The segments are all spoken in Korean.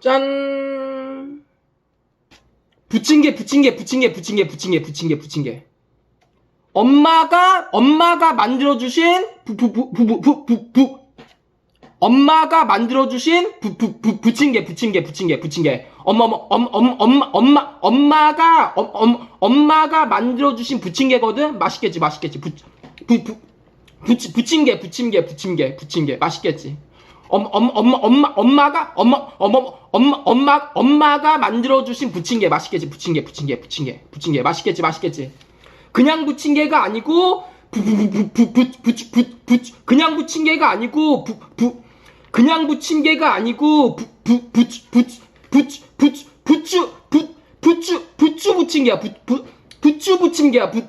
짠! 부침개, 부침개, 부침개, 부침개, 부침개, 부침개, 부침개. 엄마가, 엄마가 만들어주신, 부, 부, 부, 부, 부, 부, 부. 엄마가 만들어주신, 부, 부, 부, 부침개, 부침개, 부침개, 부침개. 엄마, 엄, 엄, 엄마, 엄마, 엄마가, 엄, 엄, 엄마가 만들어주신 부침개거든? 맛있겠지, 맛있겠지. 부, 부, 부, 부침개, 부침개, 부침개, 부침개. 맛있겠지. 엄, 엄, 엄마, 엄마, 엄마가, 엄마, 엄마, 엄마, 엄마, 엄마가 만들어주신 부침개. 맛있겠지, 부침개, 부침개, 부침개, 부침개. 맛있겠지, 맛있겠지. 그냥 부침개가 아니고, 부, 부, 부, 부, 부, 부, 부, 부, 부, 그냥 부침개가 아니고, 부, 부, 그냥 부침개가 아니고, 부, 부, 부, 부, 부, 부, 부추, 부, 부추, 부추 부침개야, 부, 부, 부추 부침개야, 부,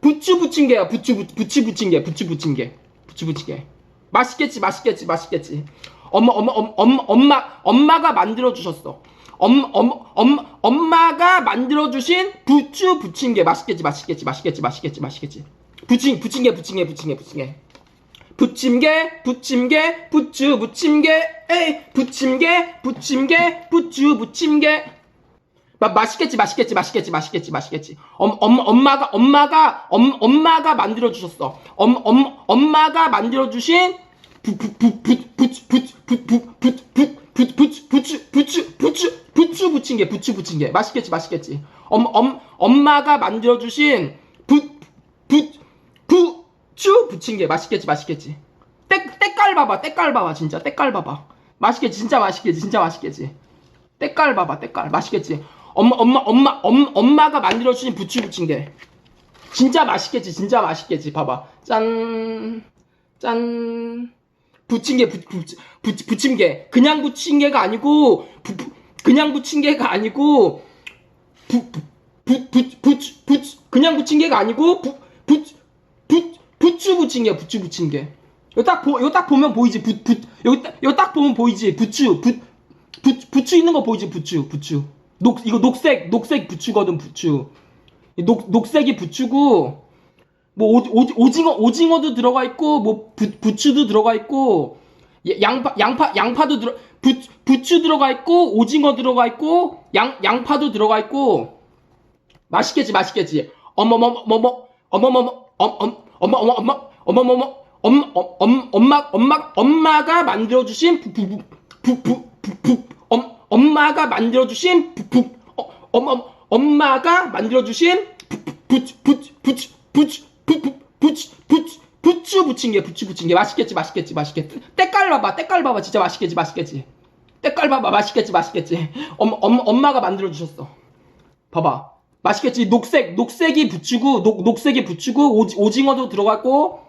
부추 부침개야, 부추, 부, 부추 부침개, 부추 부침개, 부추 부침개. 맛있겠지, 맛있겠지, 맛있겠지. 엄마, 엄마, 엄마, 엄마, 엄마, 엄마가 만들어주셨어. 엄, 엄, 엄, 엄마가 만들어주신 부추 부침개. 맛있겠지, 맛있겠지, 맛있겠지, 맛있겠지, 맛있겠지. 부침, 부침개, 부침개, 부침개, 부침개. 부침개, 부침개, 부추, 부침개, 에이, 부침개, 부침개, 부추, 부침개. 마, 맛있겠지, 맛있겠지, 맛있겠지, 맛있겠지, 맛있겠지. 엄, 엄, 엄마가, 엄마가, 엄, 엄마가 만들어주셨어. 엄, 엄, 엄마가 만들어주신 부츠 부친 게 부츠 부친 게 맛있겠지 맛있겠지 엄, 엄, 엄마가 만들어주신 부, 부, 부추 부친 게 맛있겠지 맛있겠지 때, 때깔 봐봐 때깔 봐봐 진짜 때깔 봐봐 맛있겠지 진짜 맛있겠지 진짜 맛있겠지 때깔 봐봐 때깔 맛있겠지 엄마 엄마 엄마 엄, 엄마가 만들어주신 부추 부친 게 진짜 맛있겠지 진짜 맛있겠지 봐봐 짠 짠. 부침개, 부, 부, 부, 부침개. 그냥 부침개가 아니고, 부, 부, 그냥 부침개가 아니고, 부, 부, 부, 부, 부, 부, 그냥 부침개가 아니고, 부, 부, 부, 부추 부침개, 부추 부침개. 이거 딱 보, 이거 딱 보면 보이지. 부, 부, 이거 딱 보면 보이지. 부추, 부, 부, 부추 있는 거 보이지. 부추, 부추. 녹, 이거 녹색, 녹색 부추거든, 부추. 이 녹, 녹색이 부추고, 뭐 오, 오, 오 징어 오징어도 들어가 있고 뭐 부, 부추도 들어가 있고 야- 양파 양파 양파도 들어 부, 부추 들어가 있고 오징어 들어가 있고 양 양파도 들어가 있고. 맛있겠지 맛있겠지. 어머머머머 어머머머 엄엄 엄마 엄마 엄마 어머머머 엄, 엄, 엄, 엄마 엄마 엄마가 만들어 주신 부부부부부부 엄 엄마가 만들어 주신 부부 어, 엄마 엄마가 만들어 주신 부추 부추 부추 부추 부추 부침개 부추 부침개 맛있겠지 맛있겠지 맛있겠지. 때깔 봐봐 때깔 봐봐 진짜 맛있겠지 맛있겠지. 때깔 봐봐 맛있겠지 맛있겠지. 엄, 엄, 엄마가 만들어 주셨어. 봐봐. 맛있겠지. 녹색 녹색이 부추고 녹, 녹색이 부추고 오지, 오징어도 들어갔고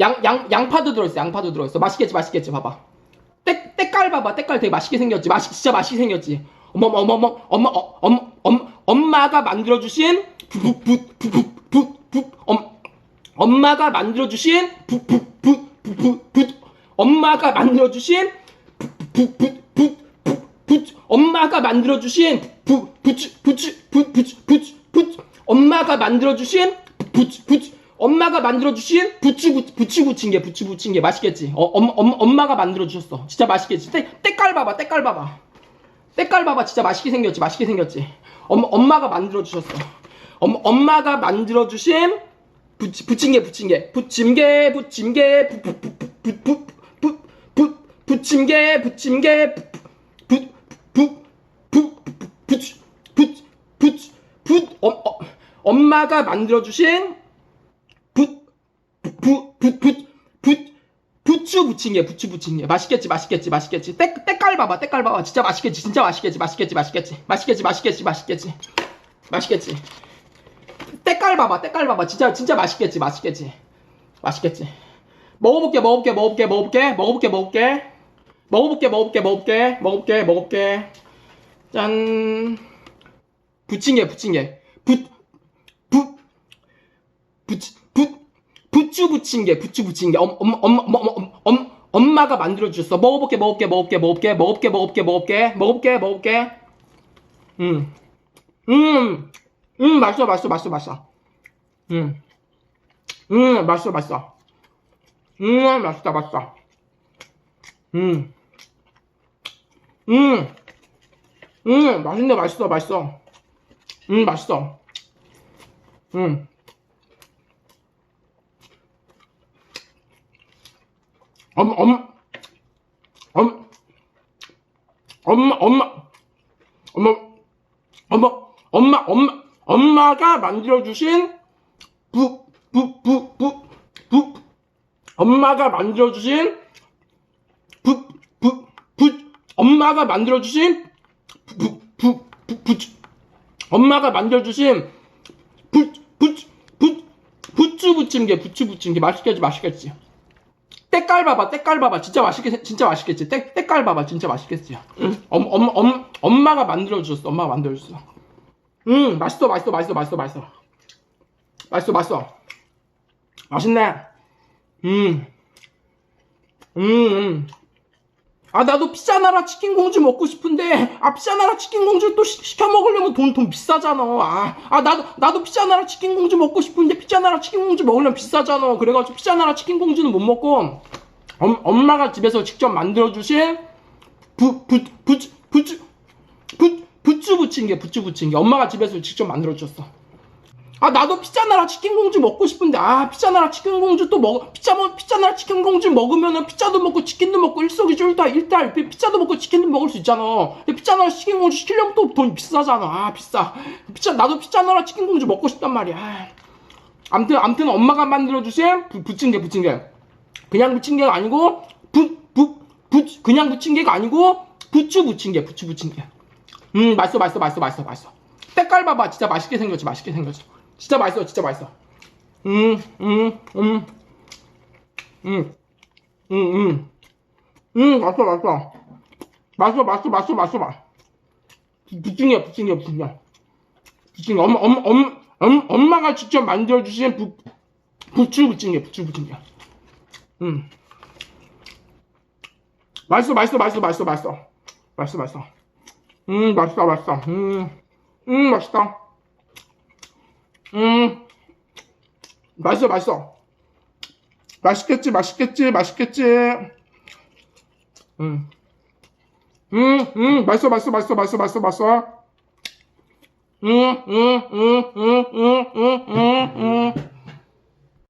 양, 양, 양파도 들어있어 양파도 들어있어. 맛있겠지 맛있겠지 봐봐. 때, 때깔 봐봐. 때깔 되게 맛있게 생겼지. 맛있 진짜 맛있게 생겼지. 어머 어머 어머 엄마 어, 엄, 엄, 엄마가 만들어 주신 부부부부부부 엄 엄마가 만들어주신 부부 부 부 부 엄마가 만들어주신 부 부 부 부부 엄마가 만들어주신 부부부 부추 부부부 부추 부추 엄마가 만들어주신 부추 부추 엄마가 만들어주신 부추 부- 부추 부침개 부추 부침개 맛있겠지 어, 엄, 엄, 엄마가 만들어주셨어 진짜 맛있겠지 때, 때깔 봐봐 때깔 봐봐 때깔 봐봐 진짜 맛있게 생겼지 맛있게 생겼지 엄, 엄마가 만들어주셨어 엄, 엄마가 만들어주신 부, 부침개 부침개 부침개 부침개 부, 부, 부, 부, 부, 부, 부, 부침개 부침개 부, 부, 부, 부, 부, 부추 부추 부추 부, 어, 어, 엄마가 만들어주신 부, 부, 부, 부, 부, 부추 부침개, 부추 부침개. 맛있겠지, 맛있겠지, 맛있겠지. 때, 때깔 봐봐, 때깔 봐봐. 진짜 맛있겠지, 진짜 맛있겠지, 맛있겠지. 맛있겠지, 맛있겠지, 맛있겠지. 맛있겠지. 때깔 봐봐, 때깔 봐봐. 진짜, 진짜 맛있겠지, 맛있겠지. 맛있겠지. 먹어볼게, 먹어볼게, 먹어볼게, 먹어볼게, 먹어볼게, 먹어볼게. 먹어볼게, 먹어볼게, 먹어볼게, 먹어볼게, 먹어볼게. 짠. 부침개, 부침개. 부, 부, 부치, 부, 부추 부침개, 부추 부침개. 엄, 엄, 엄, 엄, 엄, 엄, 엄마가 만들어주셨어. 먹어볼게, 먹어볼게, 먹어볼게, 먹어볼게, 먹어볼게, 먹어볼게, 먹어볼게, 먹어볼게, 먹어볼게. 음, 음, 음, 맛있어, 맛있어, 맛있어, 맛있어. 음, 음, 맛있어, 맛있어. 음, 맛있다, 맛있다. 음, 음, 음, 맛있네, 맛있어, 맛있어. 음, 맛있어. 음. 엄, 엄, 엄, 엄마, 엄마, 엄마, 엄마, 엄마, 엄마, 엄마가 만들어주신 부, 부, 부, 부, 부, 엄마가 만들어주신 부, 부, 부, 엄마가 만들어주신 부, 부, 부, 부, 엄마가 만들어주신 부, 부, 부, 부추 부침개, 부추 부침개 맛있겠지, 맛있겠지. 때깔 봐봐, 때깔 봐봐. 진짜 맛있겠, 진짜 맛있겠지. 때, 때깔 봐봐, 진짜 맛있겠지. 응. 엄, 엄, 엄, 엄마가 만들어주셨어. 엄마가 만들어줬어. 음, 맛있어, 맛있어, 맛있어, 맛있어, 맛있어. 맛있어, 맛있어. 맛있네. 음. 음, 음. 아, 나도 피자 나라 치킨 공주 먹고 싶은데, 아, 피자 나라 치킨 공주 또 시, 켜 먹으려면 돈, 돈 비싸잖아. 아, 아, 나도, 나도 피자 나라 치킨 공주 먹고 싶은데, 피자 나라 치킨 공주 먹으려면 비싸잖아. 그래가지고 피자 나라 치킨 공주는 못 먹고, 엄, 엄마가 집에서 직접 만들어주신, 부, 부, 부, 부추, 부, 부추 부침개, 부추 부침개. 엄마가 집에서 직접 만들어줬어. 아 나도 피자 나라 치킨 공주 먹고 싶은데. 아 피자 나라 치킨 공주 또먹 피자 먹 피자 나라 치킨 공주 먹으면은 피자도 먹고 치킨도 먹고 일석이조일다 일탈 피자도 먹고 치킨도 먹을 수 있잖아. 근데 피자 나라 치킨 공주 시키려면 또 돈 비싸잖아. 아 비싸. 피자 나도 피자 나라 치킨 공주 먹고 싶단 말이야. 아. 암튼 암튼 엄마가 만들어 부, 부침개 부침개. 그냥 부침개가 아니고 부부 부 그냥 부침개가 아니고 부추 부침개 부추 부침개. 음 맛있어 맛있어 맛있어 맛있어 맛있어. 때깔 봐봐. 진짜 맛있게 생겼지 맛있게 생겼지 진짜 맛있어 진짜 맛있어. 음, 음음음 음 음 음 음, 음, 맛있어 맛있어. 맛있어 맛있어 맛있어 맛있어. 맛 부침개 부침개 부침개. 부침개 엄마 엄마 엄, 엄, 엄마가 직접 만들어주신 부, 부추 부침개 부추 부침개. 음. 맛있어 맛있어 맛있어 맛있어 맛있어. 맛있어 맛있어. 음 맛있다 맛있다. 음, 음 맛있다 음. 맛있어 맛있어. 맛있겠지 맛있겠지 맛있겠지. 음. 음, 음, 맛있어, 맛있어, 맛있어, 맛있어, 맛있어, 맛있어. 음, 음, 음, 음, 음, 음, 음, 음.